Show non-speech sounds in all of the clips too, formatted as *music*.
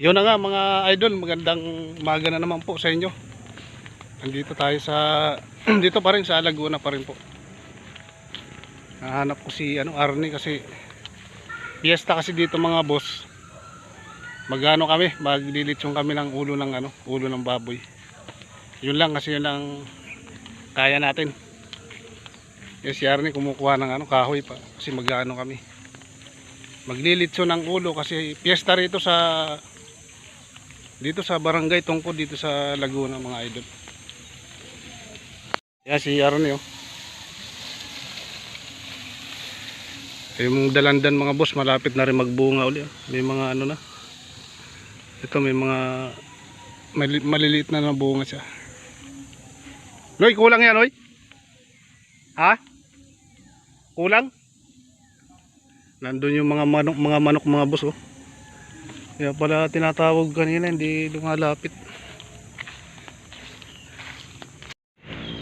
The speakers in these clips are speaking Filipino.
Yun na nga mga idol, magandang umaga na naman po sa inyo. Nandito tayo sa *clears throat* dito pa rin sa Laguna pa rin po. Nahanap ko si ano Arnie kasi piyesta kasi dito mga boss. Magano kami, maglilitsyon kami ng ulo ng ano, ulo ng baboy. Yun lang kasi yun lang kaya natin. Yes, si Arnie kumukuha ng ano, kahoy pa kasi magano kami. Maglilitsyon ng ulo kasi piyesta rito sa dito sa barangay tungkol dito sa Laguna mga idol. Yan si Arne oh. Yung dalandan mga boss malapit na rin magbunga uli. oh. May mga ano na. Ito may mga mali- maliliit na na bunga siya. Loy, kulang yan, Loy? Ha? Kulang? Nandun yung mga manok, mga manok, mga boss, oh. Kaya pala tinatawag kanina, hindi lumalapit.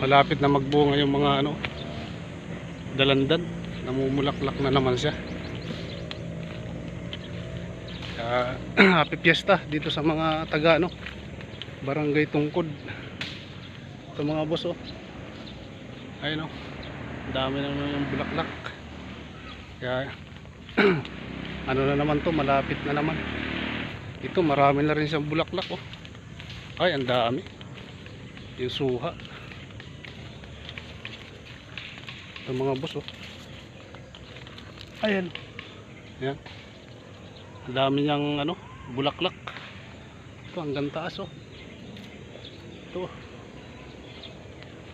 Malapit na magbunga yung mga ano, dalandan. Namumulaklak na naman siya. Kaya, *clears throat* happy fiesta dito sa mga taga ano, barangay tungkod. Ito mga boss oh. Ayun oh. Dami na naman yung bulaklak. Kaya, *clears throat* ano na naman to, malapit na naman. Ito marami na rin siyang bulaklak oh. Ay, ang dami. Yung suha. Ito mga boss oh. Ayan. Yan. Ang dami niyang ano, bulaklak. Ito hanggang taas oh. Ito. oh.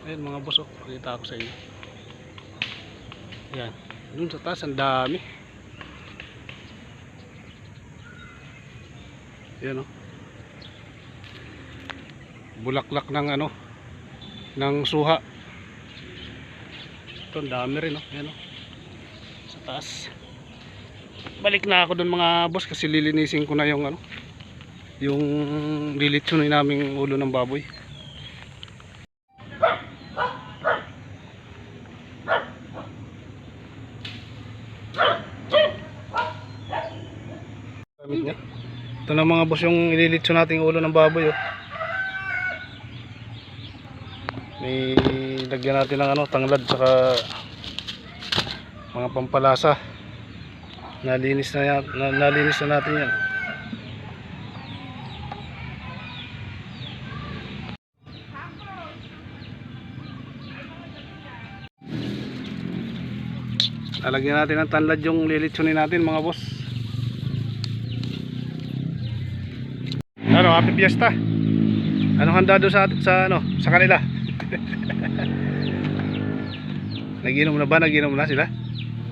Ayan mga boss oh. Pakita ko sa inyo. Yan. Doon sa taas ang dami. Yan oh. Bulaklak ng ano ng suha. Ito ang dami rin oh. Yan oh. Sa taas. Balik na ako doon mga boss kasi lilinisin ko na yung ano yung lilitsunin naming ulo ng baboy. Niya. Ito na mga boss yung ililitso nating ulo ng baboy oh. May lagyan natin ng ano, tanglad saka mga pampalasa. Nalinis na, yan, na nalinis na natin yan. Lalagyan natin ng tanlad yung lilitsunin natin mga boss. Ano, happy fiesta. Anong handa doon sa, sa ano, sa kanila? *laughs* Naginom na ba? Naginom na sila?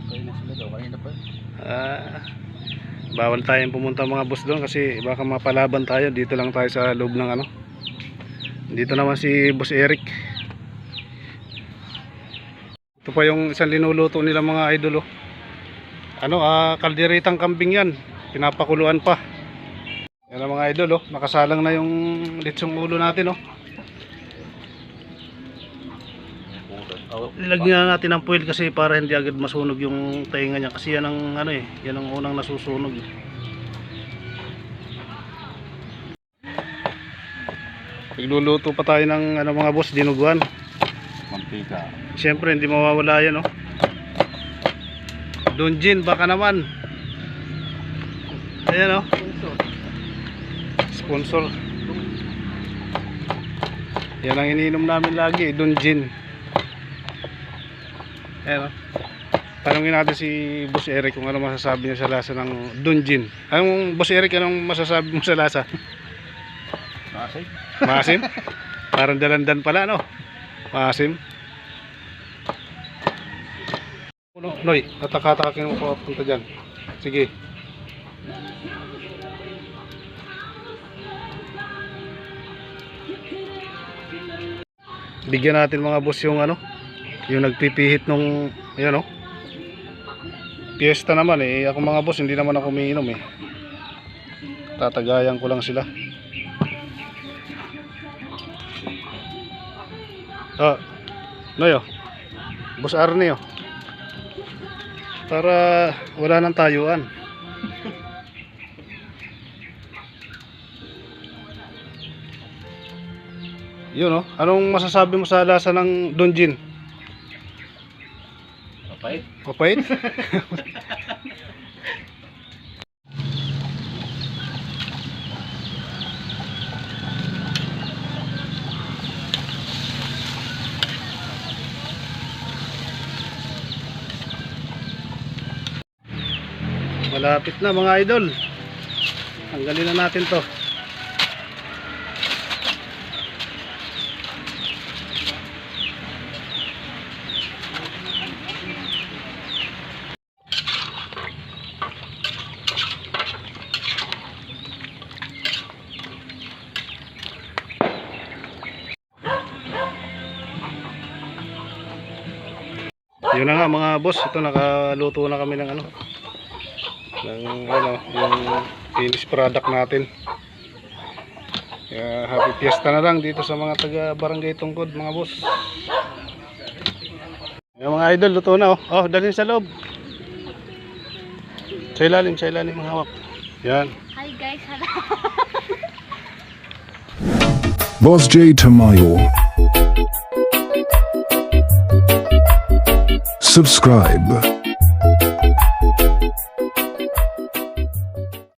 Kayo na sila daw, kanina pa. Ah, bawal tayong pumunta mga boss doon kasi baka mapalaban tayo. Dito lang tayo sa loob ng ano. Dito naman si Boss Eric. Ito pa yung isang linuluto nila mga idol oh. Ano, ah, kalderitang kambing yan. Pinapakuluan pa. Yan ang mga idol oh. Nakasalang na yung litsong ulo natin oh. Oh, Nilagyan na natin ng foil kasi para hindi agad masunog yung tainga niya kasi yan ang ano eh, yan ang unang nasusunog. Nagluluto pa tayo ng ano mga boss, dinuguan. mantika. Siyempre hindi mawawala yan oh. Donjin baka naman. Ayan oh. Sponsor. Yan ang iniinom namin lagi, Donjin. Ayan oh. Tanungin natin si Boss Eric kung ano masasabi niya sa lasa ng Donjin. Anong Boss Eric, anong masasabi mo sa lasa? Nasay? Maasim? Parang dalandan pala, no? Maasim? No, Noy, tatakatakin mo pa punta dyan. Sige. Bigyan natin mga boss yung ano, yung nagpipihit nung, ayan oh. Fiesta naman eh, ako mga boss, hindi naman ako umiinom eh. Tatagayan ko lang sila. Ah, Noy oh. Boss Arne oh. Para wala nang tayuan. Yun oh. Anong masasabi mo sa lasa ng Donjin? Kapait. Mapait? *laughs* Malapit na mga idol. Tanggalin na natin to. Yun na nga mga boss, ito nakaluto na kami ng ano ng ano, yung finished product natin. Kaya happy fiesta na lang dito sa mga taga Barangay Tungkod mga boss. Yung mga idol, luto na oh. Oh, dalhin sa loob. Sa ilalim, sa ilalim mga hawak. Yan. Hi guys, hello. Boss J Tamayo. Subscribe.